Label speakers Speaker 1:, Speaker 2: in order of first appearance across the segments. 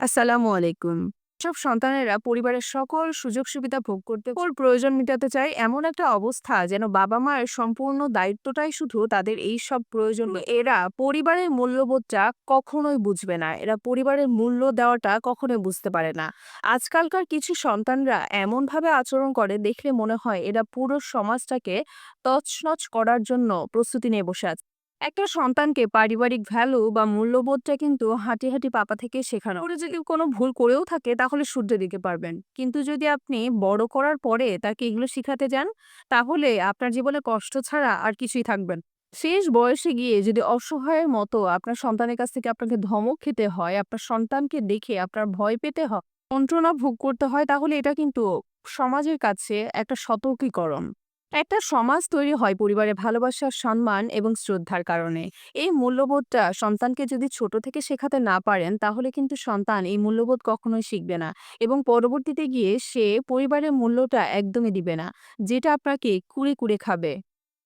Speaker 1: আসসালামু আলাইকুম। সব সন্তানেরা পরিবারের সকল সুযোগ সুবিধা ভোগ করতে ওর প্রয়োজন মেটাতে চায় এমন একটা অবস্থা যেন বাবা-মায়ের সম্পূর্ণ দায়িত্বটাই শুধু তাদের এই সব প্রয়োজন এরা পরিবারের মূল্যবোধটা কখনোই বুঝবে না। এরা পরিবারের মূল্য দেওয়াটা কখনোই বুঝতে পারে না। আজকালকার কিছু সন্তানরা এমনভাবে আচরণ করে দেখলে মনে হয় এরা পুরো সমাজটাকে তছনছ করার জন্য প্রস্তুতি নিয়ে বসে আছে। একটা সন্তানকে পারিবারিক ভ্যালু বা মূল্যবোধটা কিন্তু হাঁটি, হাঁটি পাপা থেকে শেখানো। ওরা যদি কোনো ভুল করেও থাকে তাহলে শুধরে দিতে পারবেন। কিন্তু যদি আপনি বড় করার পরে তাকে এগুলো শিখাতে যান, তাহলে আপনার জীবনে কষ্ট ছাড়া আর কিছুই থাকবে না। শেষ বয়সে গিয়ে যদি অসহায়ের মতো আপনার সন্তানের কাছ থেকে আপনাকে ধমক খেতে হয়, আপনার সন্তানকে দেখে আপনার ভয় পেতে হয়, যন্ত্রণা ভোগ করতে হয় তাহলে এটা কিন্তু সমাজের কাছে একটা সতর্কীকরণ। একটা সমাজ তৈরি হয় পরিবারে ভালোবাসা, সম্মান এবং শ্রদ্ধার কারণে। এই মূল্যবোধটা সন্তানকে যদি ছোট থেকে শেখাতে না পারেন, তাহলে কিন্তু সন্তান এই মূল্যবোধ কখনোই শিখবে না এবং পরবর্তীতে গিয়ে সে পরিবারের মূল্যটা একদমই দিবে না, যেটা আপনাকে কুড়ে কুড়ে খাবে।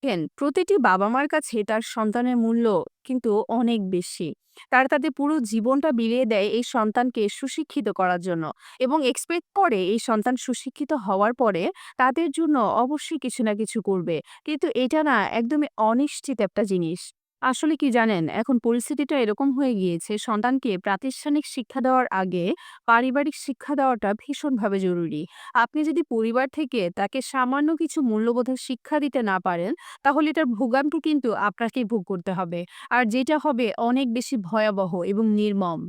Speaker 1: দেখেন, প্রতিটি বাবা-মার কাছে তার সন্তানের মূল্য কিন্তু অনেক বেশি। তারা তাদের পুরো জীবনটা বিলিয়ে দেয় এই সন্তানকে সুশিক্ষিত করার জন্য এবং এক্সপেক্ট করে এই সন্তান সুশিক্ষিত হওয়ার পরে তাদের জন্য অবশ্যই কিছু না কিছু করবে। কিন্তু এটা না একদমই অনিশ্চিত একটা জিনিস। আসলে কি জানেন? এখন পরিস্থিতিটা এরকম হয়ে গিয়েছে সন্তানকে প্রাতিষ্ঠানিক শিক্ষা দেওয়ার আগে পারিবারিক শিক্ষা দেওয়াটা ভীষণভাবে জরুরি। আপনি যদি পরিবার থেকে তাকে সামান্য কিছু মূল্যবোধের শিক্ষা দিতে না পারেন, তাহলে এটার ভোগান্তি কিন্তু আপনাকেই ভোগ করতে হবে। আর যেটা হবে অনেক বেশি ভয়াবহ এবং নির্মম।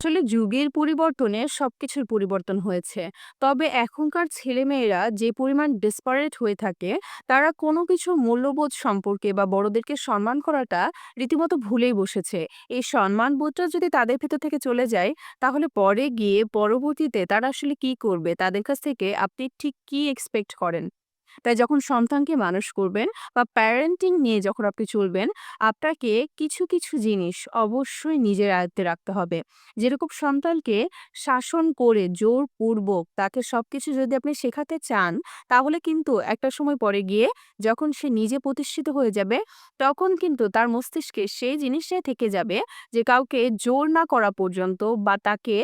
Speaker 1: আসলে যুগের পরিবর্তনে সবকিছুর পরিবর্তন হয়েছে। তবে এখনকার ছেলেমেয়েরা যে পরিমাণ ডেসপারেট হয়ে থাকে, তারা কোনো কিছুর মূল্যবোধ সম্পর্কে বা বড়দেরকে সম্মান করাটা রীতিমতো ভুলেই বসেছে। এই সম্মানবোধটা যদি তাদের ভেতর থেকে চলে যায়, তাহলে পরে গিয়ে পরবর্তীতে তারা আসলে কি করবে? তাদের কাছ থেকে আপনি ঠিক কি এক্সপেক্ট করেন? তাই যখন সন্তানকে মানুষ করবেন বা প্যারেন্টিং নিয়ে যখন আপনি চলবেন, আপনাকে কিছু, কিছু জিনিস অবশ্যই নিজের আয়ত্তে রাখতে হবে। যেরকম সন্তানকে শাসন করে জোরপূর্বক তাকে সবকিছু যদি আপনি শেখাতে চান, তাহলে কিন্তু একটা সময় পরে গিয়ে যখন সে নিজে প্রতিষ্ঠিত হয়ে যাবে, তখন কিন্তু তার মস্তিষ্কে সেই জিনিসটাই থেকে যাবে যে কাউকে জোর না করা পর্যন্ত বা তাকে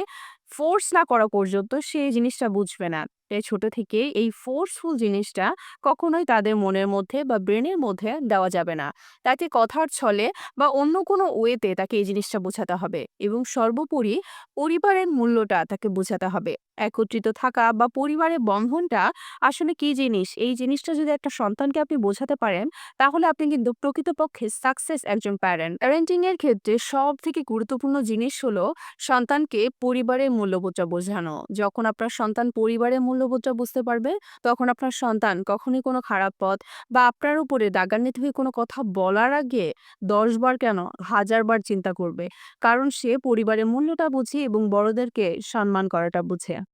Speaker 1: ফোর্স না করা পর্যন্ত সে জিনিসটা বুঝবে না। ছোট থেকে এই ফোর্সফুল জিনিসটা কখনোই তাদের মনের মধ্যে বা ব্রেনের মধ্যে দেওয়া যাবে না। তাকে কথার ছলে বা অন্য কোনো ওয়েতে তাকে এই জিনিসটা বোঝাতে হবে এবং সর্বোপরি পরিবারের মূল্যটা তাকে বোঝাতে হবে। একত্রিত থাকা বা পরিবারের বন্ধনটা আসলে কি জিনিস, এই জিনিসটা যদি একটা সন্তানকে আপনি বোঝাতে পারেন, তাহলে আপনি কিন্তু প্রকৃতপক্ষে সাকসেস একজন প্যারেন্ট। প্যারেন্টিং এর ক্ষেত্রে সবথেকে গুরুত্বপূর্ণ জিনিস হলো সন্তানকে পরিবারের মূল্যবোধটা বোঝানো। যখন আপনার সন্তান পরিবারের মূল্যবোধটা বুঝতে পারবে, তখন আপনার সন্তান কখনই কোনো খারাপ পথ বা আপনার উপরে রাগান্বিত হয়ে কোনো কথা বলার আগে ১০ বার কেন ১০০০ বার চিন্তা করবে। কারণ সে পরিবারের মূল্যটা বুঝে এবং বড়দেরকে সম্মান করাটা বুঝে।